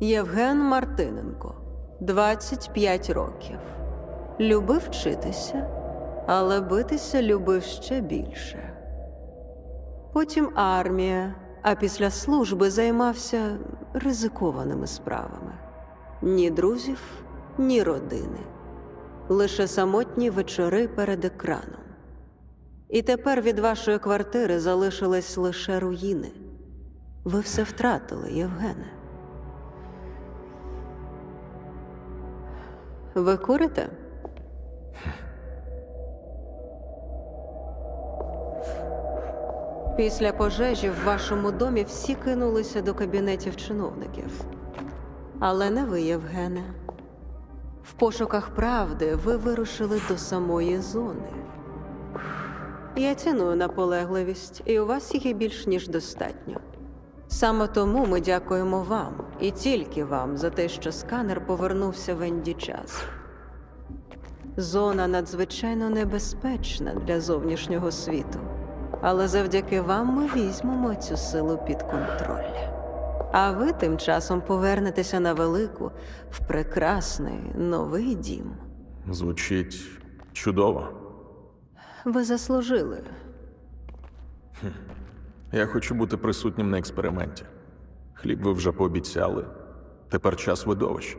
Євген Мартиненко, 25 років. Любив вчитися, але битися любив ще більше. Потім армія, а після служби займався ризикованими справами. Ні друзів, ні родини. Лише самотні вечори перед екраном. І тепер від вашої квартири залишились лише руїни. Ви все втратили, Євгене. Ви курите? Після пожежі в вашому домі всі кинулися до кабінетів чиновників. Але не ви, Євгене. В пошуках правди ви вирушили до самої зони. Я ціную наполегливість, і у вас її більш ніж достатньо. Саме тому ми дякуємо вам і тільки вам за те, що сканер повернувся в Енді час. Зона надзвичайно небезпечна для зовнішнього світу, але завдяки вам ми візьмемо цю силу під контроль. А ви тим часом повернетеся на велику в прекрасний новий дім. Звучить чудово. Ви заслужили. Я хочу бути присутнім на експерименті. Хліб ви вже пообіцяли. Тепер час видовищ.